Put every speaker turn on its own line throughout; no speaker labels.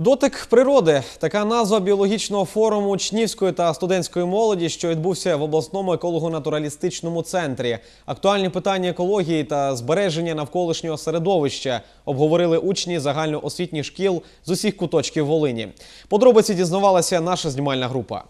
Дотик природи така назва біологічного форуму учнівської та студентської молоді, що відбувся в обласному еколого-натуралістичному центрі. Актуальні питання екології та збереження навколишнього середовища обговорили учні загальноосвітніх шкіл з усіх куточків Волині. Подробиці дізнавалася наша знімальна група.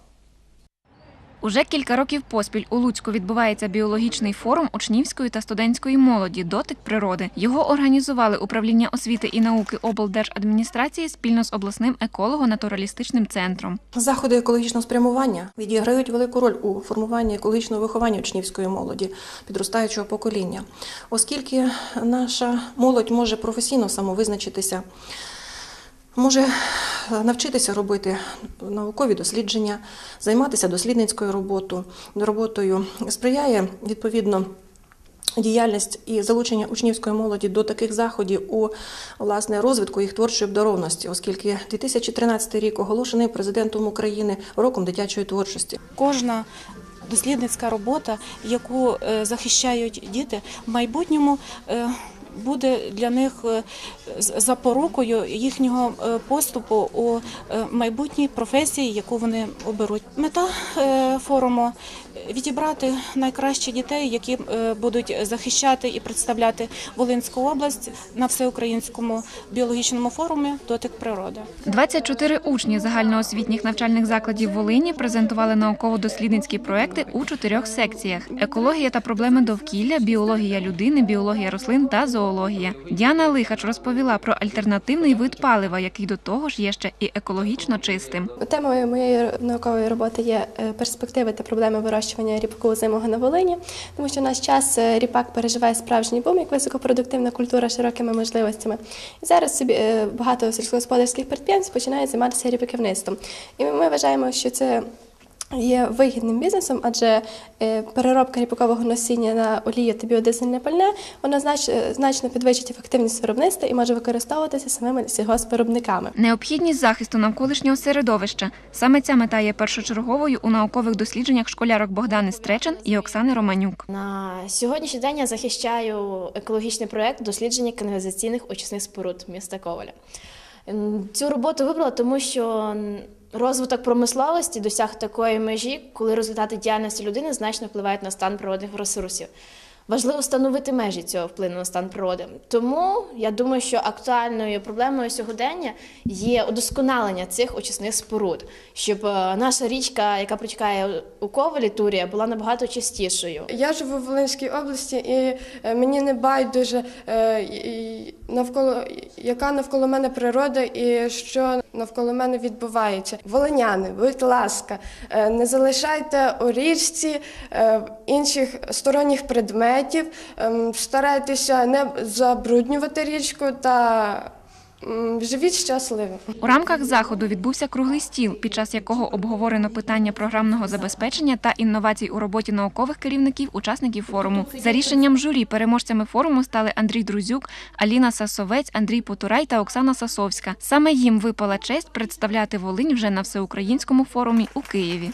Уже кілька років поспіль у Луцьку відбувається біологічний форум учнівської та студентської молоді Дотик природи. Його організували управління освіти і науки облдержадміністрації спільно з обласним еколого-натуралістичним центром.
Заходи екологічного спрямування відіграють велику роль у формуванні екологічного виховання учнівської молоді, підростаючого покоління, оскільки наша молодь може професійно самовизначитися, може навчитися робити наукові дослідження, займатися дослідницькою роботою, роботою сприяє відповідно. Діяльність і залучення учнівської молоді до таких заходів у власне розвитку їх творчої обдарованості, оскільки 2013 рік оголошений президентом України роком дитячої творчості.
кожна дослідницька робота, яку е, захищають діти, в майбутньому е, буде для них е, запорукою їхнього е, поступу у е, майбутній професії, яку вони оберуть. Мета форуму відібрати найкращих дітей, які будуть захищати і представляти Волинську область на всеукраїнському біологічному форумі Дотик природи.
24 учні загальноосвітніх навчальних закладів Волині презентували науково-дослідницькі проекти у чотирьох секціях: екологія та проблеми довкілля, біологія людини, біологія рослин та зоологія. Діана Лихач розповіла про альтернативний вид палива, який до того ж є ще і екологічно чистим.
Темою моєї наукової роботи є е, перспективи та проблеми вирощування ріпаку озимого на Волині, тому що в наш час е, ріпак переживає справжній бум як високопродуктивна культура з широкими можливостями. І зараз собі е, багато сільськогосподарських підприємств починають займатися ріпаківництвом. І ми вважаємо, що це. Є вигідним бізнесом, адже е, переробка ріпакового насіння на олію та біодизельне пальне вона знач- е, значно підвищить ефективність виробництва і може використовуватися самими сільгоспвиробниками.
Необхідність захисту навколишнього середовища саме ця мета є першочерговою у наукових дослідженнях школярок Богдани Стречен і Оксани Романюк.
На сьогоднішній день я захищаю екологічний проєкт дослідження каналізаційних очисних споруд міста Коваля. Цю роботу вибрала, тому що розвиток промисловості досяг такої межі, коли результати діяльності людини значно впливають на стан природних ресурсів. Важливо встановити межі цього впливу на стан природи. Тому я думаю, що актуальною проблемою сьогодення є удосконалення цих очисних споруд, щоб е, наша річка, яка протікає у Ковалі, Турія, була набагато чистішою.
Я живу в Волинській області, і е, мені не байдуже е, навколо яка навколо мене природа і що навколо мене відбувається. Волиняни, будь ласка, е, не залишайте у річці е, інших сторонніх предметів, ем, старайтеся не забруднювати річку та живіть щасливо.
У рамках заходу відбувся круглий стіл, під час якого обговорено питання програмного забезпечення та інновацій у роботі наукових керівників, учасників форуму. За рішенням журі переможцями форуму стали Андрій Друзюк, Аліна Сасовець, Андрій Потурай та Оксана Сасовська. Саме їм випала честь представляти Волинь вже на всеукраїнському форумі у Києві.